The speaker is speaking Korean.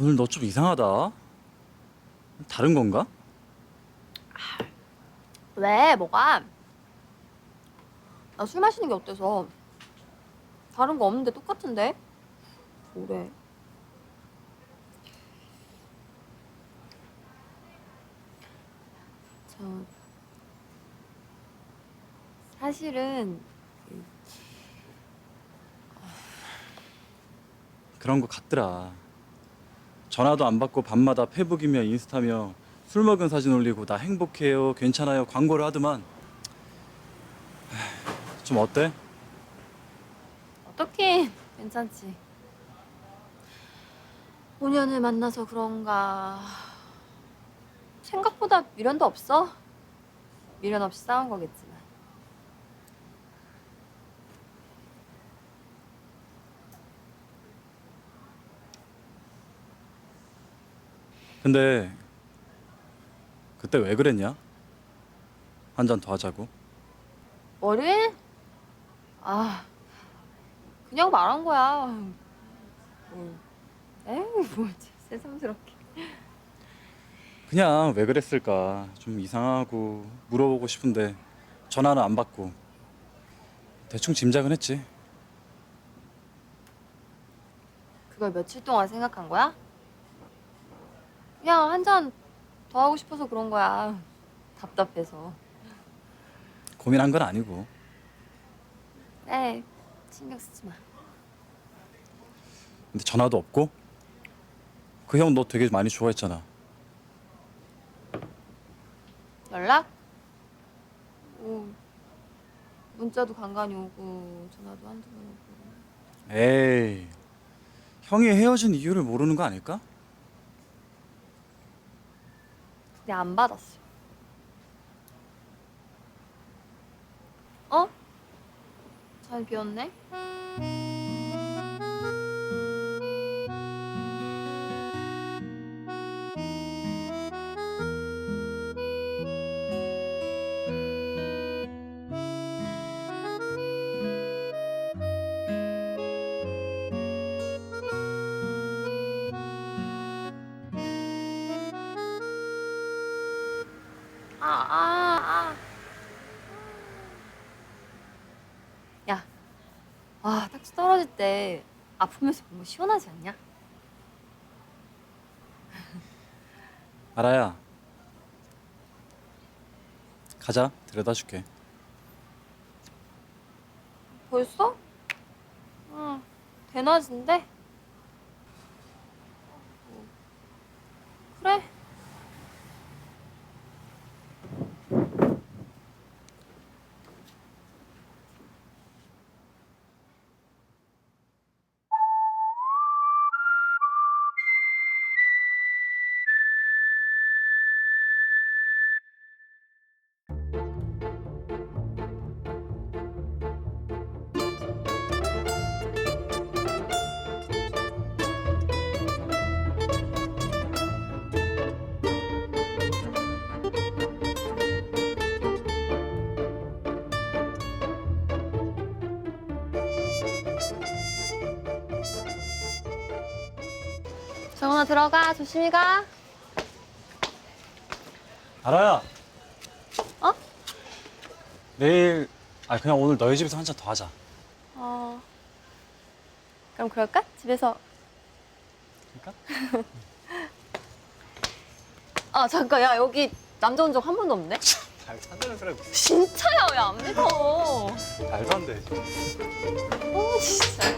오늘 너 좀 이상하다. 다른 건가? 왜? 뭐가? 나 술 마시는 게 어때서? 다른 거 없는데 똑같은데? 뭐래? 저 사실은 그런 거 같더라. 전화도 안 받고 밤마다 페북이며 인스타며 술 먹은 사진 올리고 나 행복해요, 괜찮아요 광고를 하더만. 좀 어때? 어떻게 괜찮지? 5년을 만나서 그런가 생각보다 미련도 없어 미련 없이 싸운 거겠지만 근데 그때 왜 그랬냐? 한 잔 더 하자고. 월요일? 아 그냥 말한 거야 뭐, 에이 뭐 새삼스럽게 그냥 왜 그랬을까 좀 이상하고 물어보고 싶은데 전화는 안 받고 대충 짐작은 했지. 그걸 며칠 동안 생각한 거야? 그냥 한 잔 더 하고 싶어서 그런 거야 답답해서 고민한 건 아니고 에이 신경 쓰지 마 근데 전화도 없고 그 형 너 되게 많이 좋아했잖아. 연락? 뭐 문자도 간간히 오고 전화도 한두 번 오고 에이 형이 헤어진 이유를 모르는 거 아닐까? 근데 안 받았어 어? 잘 비웠네? 아, 아, 아. 야, 아, 딱지 떨어질 때 아프면서 보면 시원하지 않냐? 알아야 가자 데려다 줄게. 벌써? 응, 대낮인데? 정원아 들어가 조심히 가. 알아야. 어? 내일 아 그냥 오늘 너희 집에서 한 잔 더 하자. 어. 그럼 그럴까? 집에서. 그럴까? 아 잠깐 야 여기 남자 온 적 한 번도 없네. 잘 산다는 소리 진짜야 왜 안 믿어? 잘 산대. 어 진짜.